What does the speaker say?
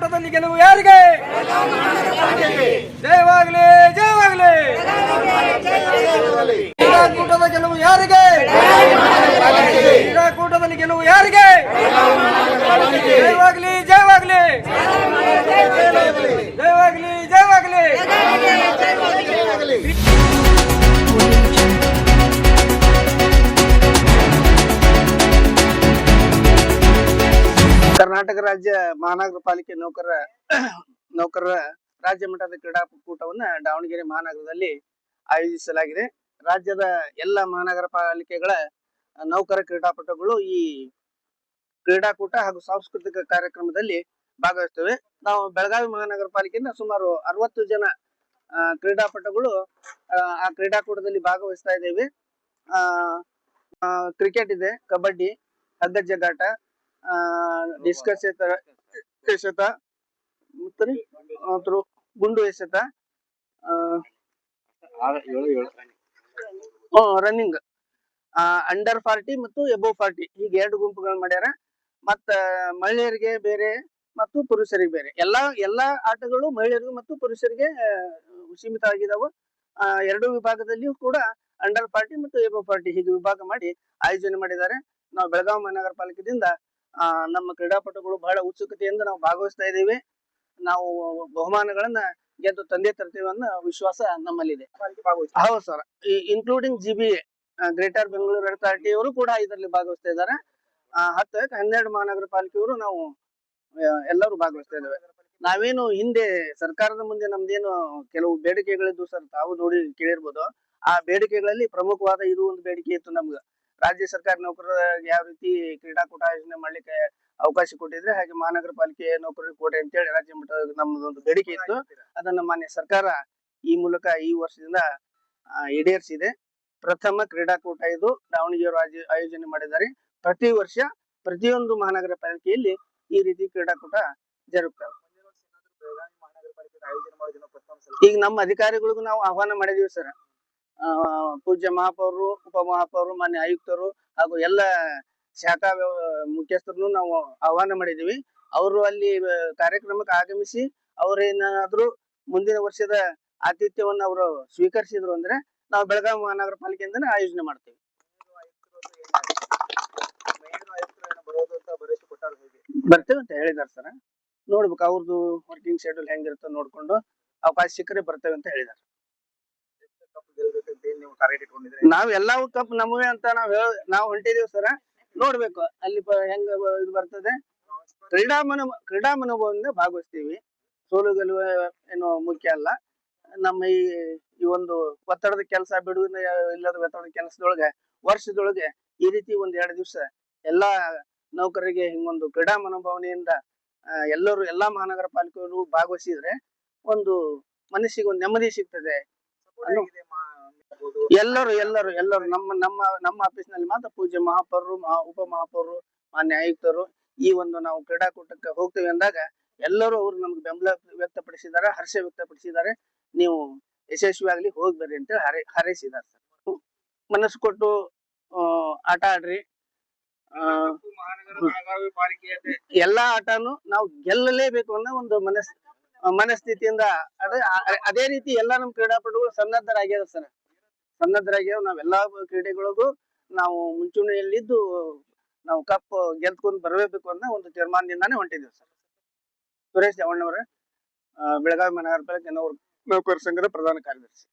ಕ್ರೀಡಾಕೂಟದಲ್ಲಿ ಗೆಲುವು ಯಾರಿಗೆ? ಜಯವಾಗಲಿ ಜಯವಾಗಲಿ. ಕ್ರೀಡಾಕೂಟದ ಗೆಲುವು ಯಾರಿಗೆ? ಕ್ರೀಡಾಕೂಟದಲ್ಲಿ ಗೆಲುವು ಯಾರಿಗೆ? ಕರ್ನಾಟಕ ರಾಜ್ಯ ಮಹಾನಗರ ಪಾಲಿಕೆ ನೌಕರರ ನೌಕರರ ರಾಜ್ಯ ಮಟ್ಟದ ಕ್ರೀಡಾಕೂಟವನ್ನು ದಾವಣಗೆರೆ ಮಹಾನಗರದಲ್ಲಿ ಆಯೋಜಿಸಲಾಗಿದೆ. ರಾಜ್ಯದ ಎಲ್ಲ ಮಹಾನಗರ ಪಾಲಿಕೆಗಳ ನೌಕರ ಕ್ರೀಡಾಪಟುಗಳು ಈ ಕ್ರೀಡಾಕೂಟ ಹಾಗೂ ಸಾಂಸ್ಕೃತಿಕ ಕಾರ್ಯಕ್ರಮದಲ್ಲಿ ಭಾಗವಹಿಸ್ತೇವೆ ನಾವು ಬೆಳಗಾವಿ ಮಹಾನಗರ ಪಾಲಿಕೆಯಿಂದ ಸುಮಾರು ಅರವತ್ತು ಜನ ಕ್ರೀಡಾಪಟುಗಳು ಆ, ಕ್ರೀಡಾಕೂಟದಲ್ಲಿ ಭಾಗವಹಿಸ್ತಾ ಇದ್ದೇವೆ. ಕ್ರಿಕೆಟ್ ಇದೆ ಕಬಡ್ಡಿ ಹಗ್ಗ ಜಗ್ಗಾಟ ಆ ಡಿಸ್ಕಸ್ ಎತ್ತ ಎಸೆತ ಮತ್ತೆ ಗುಂಡು ಎಸೆತ ರನ್ನಿಂಗ್ ಅಂಡರ್ ಫಾರ್ಟಿ ಮತ್ತು ಎಬೋ ಫಾರ್ಟಿ ಹೀಗೆ ಎರಡು ಗುಂಪುಗಳು ಮಾಡ್ಯಾರ. ಮತ್ತ ಮಹಿಳೆಯರಿಗೆ ಬೇರೆ ಮತ್ತು ಪುರುಷರಿಗೆ ಬೇರೆ. ಎಲ್ಲಾ ಎಲ್ಲಾ ಆಟಗಳು ಮಹಿಳೆಯರಿಗೂ ಮತ್ತು ಪುರುಷರಿಗೆ ಸೀಮಿತ ಆಗಿದಾವು ಆ, ಎರಡು ವಿಭಾಗದಲ್ಲಿಯೂ ಕೂಡ ಅಂಡರ್ ಫಾರ್ಟಿ ಮತ್ತು ಎಬೋ ಫಾರ್ಟಿ ಹೀಗೆ ವಿಭಾಗ ಮಾಡಿ ಆಯೋಜನೆ ಮಾಡಿದ್ದಾರೆ. ನಾವು ಬೆಳಗಾವಿ ಮಹಾನಗರ ಪಾಲಿಕೆದಿಂದ ಆ, ನಮ್ಮ ಕ್ರೀಡಾಪಟುಗಳು ಬಹಳ ಉತ್ಸುಕತೆಯಿಂದ ನಾವು ಭಾಗವಹಿಸ್ತಾ ಇದ್ದೀವಿ. ನಾವು ಬಹುಮಾನಗಳನ್ನ ಗೆದ್ದು ತಂದೆ ತರ್ತೀವಿ ಅನ್ನೋ ವಿಶ್ವಾಸ ನಮ್ಮಲ್ಲಿದೆ. ಹೌದು sir. Including G B greater Bengaluru authority ಅವರು ಕೂಡ ಇದರಲ್ಲಿ ಭಾಗವಹಿಸ್ತಾ ಇದ್ದಾರೆ. ಹತ್ತು ಹನ್ನೆರಡು ಮಹಾನಗರ ಪಾಲಿಕೆಯವರು ನಾವು ಎಲ್ಲರೂ ಭಾಗವಹಿಸ್ತಾ ಇದ್ದೇವೆ. ನಾವೇನು ಹಿಂದೆ ಸರ್ಕಾರದ ಮುಂದೆ ನಮ್ದೇನು ಕೆಲವು ಬೇಡಿಕೆಗಳಿದ್ದು ಸರ್ ತಾವು ನೋಡಿ ಕೇಳಿರ್ಬೋದು. ಆ ಬೇಡಿಕೆಗಳಲ್ಲಿ ಪ್ರಮುಖವಾದ ಇದು ಒಂದು ಬೇಡಿಕೆ ಇತ್ತು ನಮ್ಗೆ. ರಾಜ್ಯ ಸರ್ಕಾರ ನೌಕರರ ಯಾವ ರೀತಿ ಕ್ರೀಡಾಕೂಟ ಆಯೋಜನೆ ಮಾಡ್ಲಿಕ್ಕೆ ಅವಕಾಶ ಕೊಟ್ಟಿದ್ರೆ ಹಾಗೆ ಮಹಾನಗರ ಪಾಲಿಕೆ ನೌಕರರಿಗೆ ಅಂತ ಅಂತೇಳಿ ರಾಜ್ಯ ಮಟ್ಟದ ನಮ್ಮದೊಂದು ಬೇಡಿಕೆ ಇತ್ತು. ಅದನ್ನ ಮಾನ್ಯ ಸರ್ಕಾರ ಈ ಮೂಲಕ ಈ ವರ್ಷದಿಂದ ಈಡೇರಿಸಿದೆ. ಪ್ರಥಮ ಕ್ರೀಡಾಕೂಟ ಇದು ದಾವಣಗೆರೆ ರಾಜ್ಯ ಆಯೋಜನೆ ಮಾಡಿದ್ದಾರೆ. ಪ್ರತಿ ವರ್ಷ ಪ್ರತಿಯೊಂದು ಮಹಾನಗರ ಪಾಲಿಕೆಯಲ್ಲಿ ಈ ರೀತಿ ಕ್ರೀಡಾಕೂಟ ಜರುಗ್ತವೆ. ಈಗ ನಮ್ಮ ಅಧಿಕಾರಿಗಳಿಗೂ ನಾವು ಆಹ್ವಾನ ಮಾಡಿದೀವಿ ಸರ್. ಪೂಜ್ಯ ಮಹಾಪೌರರು ಉಪ ಮಹಾಪೌರರು ಮಾನ್ಯ ಆಯುಕ್ತರು ಹಾಗೂ ಎಲ್ಲ ಶಾಖಾ ಮುಖ್ಯಸ್ಥರನ್ನು ನಾವು ಆಹ್ವಾನ ಮಾಡಿದ್ದೀವಿ. ಅವರು ಅಲ್ಲಿ ಕಾರ್ಯಕ್ರಮಕ್ಕೆ ಆಗಮಿಸಿ ಅವರೇನಾದರೂ ಮುಂದಿನ ವರ್ಷದ ಆತಿಥ್ಯವನ್ನು ಅವರು ಸ್ವೀಕರಿಸಿದ್ರು ಅಂದ್ರೆ ನಾವು ಬೆಳಗಾವಿ ಮಹಾನಗರ ಪಾಲಿಕೆಯಿಂದನೇ ಆಯೋಜನೆ ಮಾಡ್ತೀವಿ. ಬರ್ತೇವೆ ಅಂತ ಹೇಳಿದಾರೆ ಸರ್. ನೋಡ್ಬೇಕು ಅವ್ರದ್ದು ವರ್ಕಿಂಗ್ ಶೆಡ್ಯೂಲ್ ಹೆಂಗಿರುತ್ತೋ ನೋಡ್ಕೊಂಡು ಅವಕಾಶ ಸಿಕ್ಕರೆ ಬರ್ತೇವೆ ಅಂತ ಹೇಳಿದಾರೆ ನಾವ್ ಎಲ್ಲಾವು ಕಪ್ ನಮವೇ ಅಂತ ನಾವ್ ಹೇಳ ನಾವ್ ಹೊಂಟಿದೀವಿ ಸರ. ನೋಡ್ಬೇಕು ಅಲ್ಲಿ ಹೆಂಗ ಬ- ಇದು ಬರ್ತದೆ. ಕ್ರೀಡಾ ಮನೋ ಕ್ರೀಡಾ ಮನೋಭಾವದಿಂದ ಭಾಗವಹಿಸ್ತೀವಿ. ಸೋಲು ಗೆಲುವು ಏನು ಮುಖ್ಯ ಅಲ್ಲ. ನಮ್ಮ ಈ ಈ ಒಂದು ಒತ್ತಡದ ಕೆಲಸ ಬಿಡುವಿನ ಇಲ್ಲದ ಒತ್ತಡದ ಕೆಲಸದೊಳಗೆ ವರ್ಷದೊಳಗೆ ಈ ರೀತಿ ಒಂದ್ ಎರಡು ದಿವಸ ಎಲ್ಲಾ ನೌಕರರಿಗೆ ಹಿಂಗೊಂದು ಕ್ರೀಡಾ ಮನೋಭಾವನೆಯಿಂದ ಆ, ಎಲ್ಲರೂ ಎಲ್ಲಾ ಮಹಾನಗರ ಪಾಲಿಕೆಯವರು ಭಾಗವಹಿಸಿದ್ರೆ ಒಂದು ಮನಸ್ಸಿಗೆ ಒಂದು ನೆಮ್ಮದಿ ಸಿಗ್ತದೆ. ಅನ್ನೋ- ಎಲ್ಲರೂ ಎಲ್ಲರೂ ಎಲ್ಲರೂ ನಮ್ಮ ನಮ್ಮ ನಮ್ಮ ಆಫೀಸ್ನಲ್ಲಿ ಮಾತ್ರ ಪೂಜ್ಯ ಮಹಾಪೌರರು, ಮಹಾ ಉಪ ಮಹಾಪೌರರು ಮಾನ್ಯ ಆಯುಕ್ತರು ಈ ಒಂದು ನಾವು ಕ್ರೀಡಾಕೂಟಕ್ಕೆ ಹೋಗ್ತೇವೆ ಅಂದಾಗ ಎಲ್ಲರೂ ಅವರು ನಮ್ಗೆ ಬೆಂಬಲ ವ್ಯಕ್ತಪಡಿಸಿದ್ದಾರೆ, ಹರ್ಷ ವ್ಯಕ್ತಪಡಿಸಿದ್ದಾರೆ. ನೀವು ಯಶಸ್ವಿಯಾಗ್ಲಿ ಹೋಗಿ ಬರ್ರಿ ಅಂತೇಳಿ ಹರೇ, ಹಾರೈಸಿದ್ದಾರೆ ಸರ್. ಮನಸ್ಸು ಕೊಟ್ಟು ಆಟ ಆಡ್ರಿ. ಎಲ್ಲಾ ಆಟನು ನಾವು ಗೆಲ್ಲಲೇಬೇಕು ಅನ್ನೋ ಒಂದು ಮನಸ್, ಮನಸ್ಥಿತಿಯಿಂದ ಅದೇ ರೀತಿ ಎಲ್ಲಾ ನಮ್ಮ ಕ್ರೀಡಾಪಟುಗಳು ಸನ್ನದ್ಧರಾಗ್ಯಾರ ಸರ್. ಸನ್ನದ್ಧರಾಗ್ಯಾವ ನಾವೆಲ್ಲಾ ಕ್ರೀಡೆಗಳಿಗೂ ನಾವು ಮುಂಚೂಣಿಯಲ್ಲಿದ್ದು ನಾವು ಕಪ್ ಗೆದ್ಕೊಂಡು ಬರಬೇಕು ಅನ್ನೋ ಒಂದು ತೀರ್ಮಾನದಿಂದಾನೇ ಹೊಂಟಿದ್ದೀವಿ ಸರ್. ಸುರೇಶ್ ಜವಣ್ಣವರ ಬೆಳಗಾವಿ ಪಾಲಿಕೆ ನೌಕರ ನೌಕರ ಸಂಘದ ಪ್ರಧಾನ ಕಾರ್ಯದರ್ಶಿ.